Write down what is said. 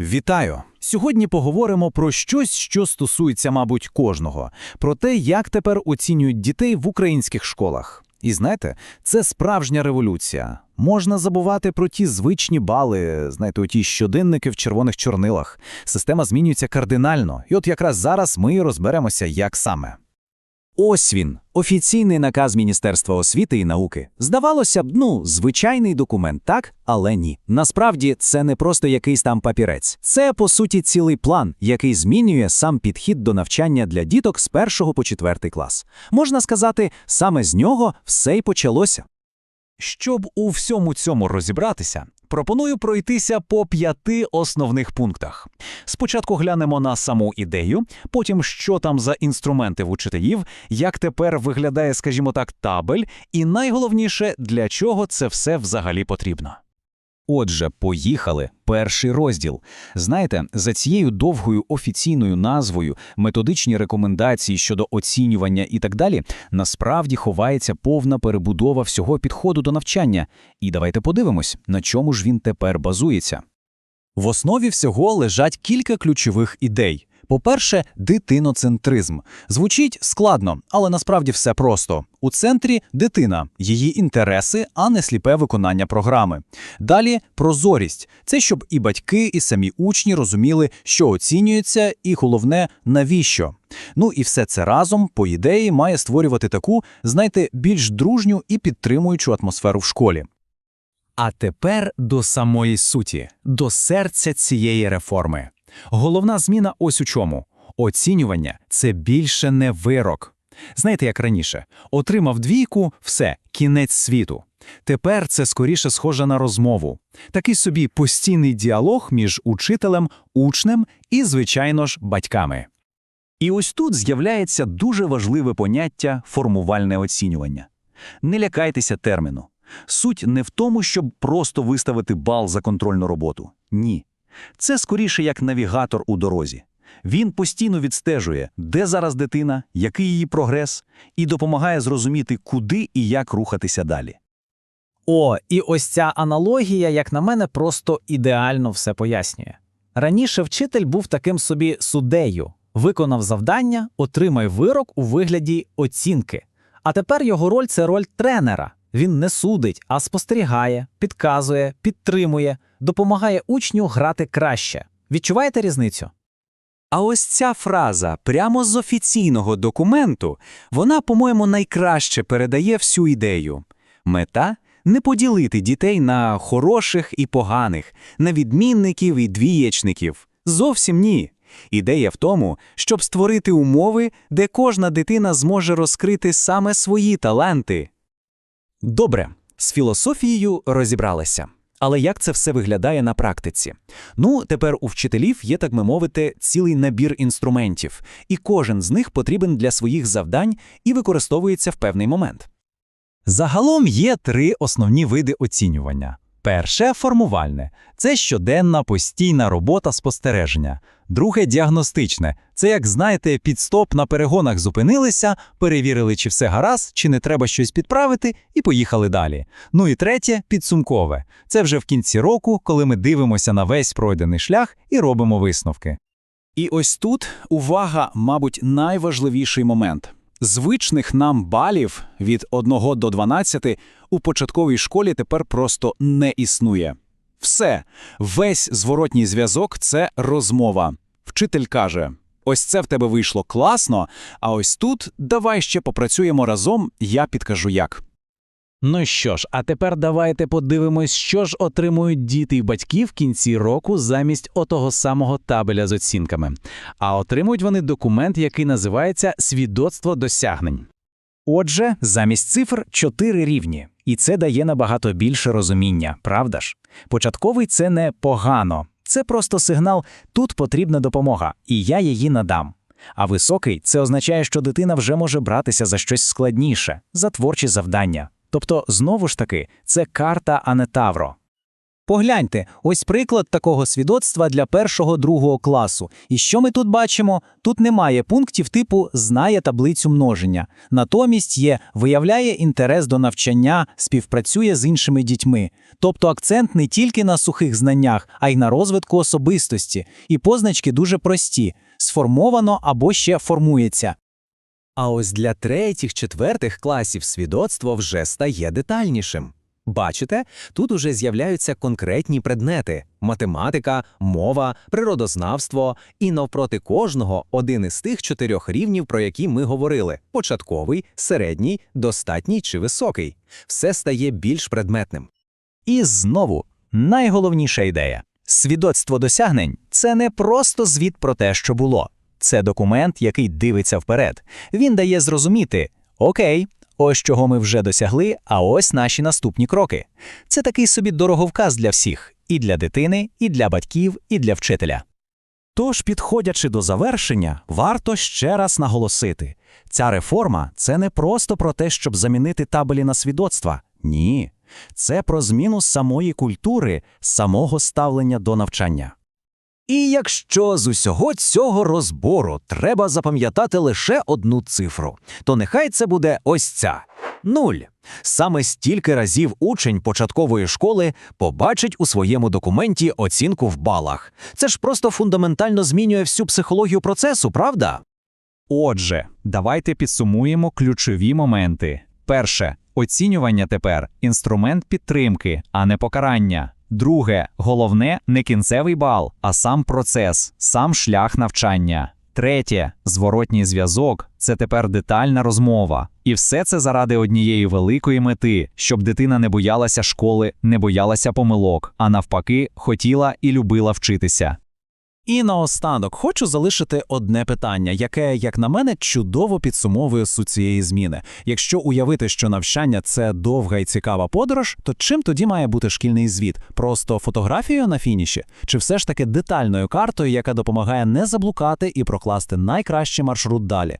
Вітаю! Сьогодні поговоримо про щось, що стосується, мабуть, кожного, про те, як тепер оцінюють дітей в українських школах. І знаєте, це справжня революція. Можна забувати про ті звичні бали, знаєте, оті щоденники в червоних чорнилах. Система змінюється кардинально, і от якраз зараз ми розберемося, як саме. Ось він, офіційний наказ Міністерства освіти і науки. Здавалося б, ну, звичайний документ, так? Але ні. Насправді це не просто якийсь там папірець. Це, по суті, цілий план, який змінює сам підхід до навчання для діток з першого по четвертий клас. Можна сказати, саме з нього все й почалося. Щоб у всьому цьому розібратися, пропоную пройтися по п'яти основних пунктах. Спочатку глянемо на саму ідею, потім що там за інструменти в учителів, як тепер виглядає, скажімо так, табель, і найголовніше, для чого це все взагалі потрібно. Отже, поїхали. Перший розділ. Знаєте, за цією довгою офіційною назвою, методичні рекомендації щодо оцінювання і так далі, насправді ховається повна перебудова всього підходу до навчання. І давайте подивимось, на чому ж він тепер базується. В основі всього лежать кілька ключових ідей. По-перше, дитиноцентризм. Звучить складно, але насправді все просто. У центрі дитина, її інтереси, а не сліпе виконання програми. Далі прозорість. Це щоб і батьки, і самі учні розуміли, що оцінюється, і головне, навіщо. Ну і все це разом, по ідеї, має створювати таку, знаєте, більш дружню і підтримуючу атмосферу в школі. А тепер до самої суті, до серця цієї реформи. Головна зміна ось у чому. Оцінювання – це більше не вирок. Знаєте, як раніше, отримав двійку – все, кінець світу. Тепер це скоріше схоже на розмову. Такий собі постійний діалог між учителем, учнем і, звичайно ж, батьками. І ось тут з'являється дуже важливе поняття формувальне оцінювання. Не лякайтеся терміну. Суть не в тому, щоб просто виставити бал за контрольну роботу. Ні. Це скоріше як навігатор у дорозі. Він постійно відстежує, де зараз дитина, який її прогрес, і допомагає зрозуміти, куди і як рухатися далі. О, і ось ця аналогія, як на мене, просто ідеально все пояснює. Раніше вчитель був таким собі суддею, виконав завдання, отримай вирок у вигляді оцінки. А тепер його роль це роль тренера. Він не судить, а спостерігає, підказує, підтримує, допомагає учню грати краще. Відчуваєте різницю? А ось ця фраза прямо з офіційного документу, вона, по-моєму, найкраще передає всю ідею. Мета не поділити дітей на хороших і поганих, на відмінників і двієчників. Зовсім ні. Ідея в тому, щоб створити умови, де кожна дитина зможе розкрити саме свої таланти. Добре, з філософією розібралися. Але як це все виглядає на практиці? Ну, тепер у вчителів є, так би мовити, цілий набір інструментів, і кожен з них потрібен для своїх завдань і використовується в певний момент. Загалом є три основні види оцінювання. Перше формувальне це щоденна постійна робота спостереження. Друге діагностичне це, як знаєте, підстоп на перегонах зупинилися, перевірили, чи все гаразд, чи не треба щось підправити, і поїхали далі. Ну і третє підсумкове це вже в кінці року, коли ми дивимося на весь пройдений шлях і робимо висновки. І ось тут увага, мабуть, найважливіший момент. Звичних нам балів від 1 до 12 у початковій школі тепер просто не існує. Все, весь зворотній зв'язок це розмова. Вчитель каже: ось це в тебе вийшло класно, а ось тут давай ще попрацюємо разом, я підкажу як. Ну що ж, а тепер давайте подивимось, що ж отримують діти і батьки в кінці року замість отого самого табеля з оцінками. А отримують вони документ, який називається свідоцтво досягнень. Отже, замість цифр чотири рівні, і це дає набагато більше розуміння, правда ж? Початковий це не погано, це просто сигнал тут потрібна допомога, і я її надам. А високий це означає, що дитина вже може братися за щось складніше, за творчі завдання. Тобто, знову ж таки, це карта, а не тавро. Погляньте, ось приклад такого свідоцтва для першого-другого класу. І що ми тут бачимо? Тут немає пунктів типу «знає таблицю множення». Натомість є «виявляє інтерес до навчання, співпрацює з іншими дітьми». Тобто акцент не тільки на сухих знаннях, а й на розвитку особистості. І позначки дуже прості – сформовано або ще формується. А ось для третіх, четвертих класів свідоцтво вже стає детальнішим. Бачите, тут уже з'являються конкретні предмети математика, мова, природознавство, і навпроти кожного один із тих чотирьох рівнів, про які ми говорили: початковий, середній, достатній чи високий. Все стає більш предметним. І знову найголовніша ідея: свідоцтво досягнень це не просто звіт про те, що було. Це документ, який дивиться вперед. Він дає зрозуміти: Окей, ось чого ми вже досягли, а ось наші наступні кроки. Це такий собі дороговказ для всіх: і для дитини, і для батьків, і для вчителя. Тож, підходячи до завершення, варто ще раз наголосити: ця реформа це не просто про те, щоб замінити табелі на свідоцтва. Ні. Це про зміну самої культури, самого ставлення до навчання. І якщо з усього цього розбору треба запам'ятати лише одну цифру, то нехай це буде ось ця нуль. Саме стільки разів учень початкової школи побачить у своєму документі оцінку в балах. Це ж просто фундаментально змінює всю психологію процесу, правда? Отже, давайте підсумуємо ключові моменти. Перше, оцінювання тепер інструмент підтримки, а не покарання. Друге, головне не кінцевий бал, а сам процес, сам шлях навчання. Третє, зворотній зв'язок це тепер детальна розмова. І все це заради однієї великої мети, щоб дитина не боялася школи, не боялася помилок, а навпаки, хотіла і любила вчитися. І наостанок хочу залишити одне питання, яке, як на мене, чудово підсумовує суть цієї зміни. Якщо уявити, що навчання це довга і цікава подорож, то чим тоді має бути шкільний звіт? Просто фотографією на фініші? Чи все ж таки детальною картою, яка допомагає не заблукати і прокласти найкращий маршрут далі?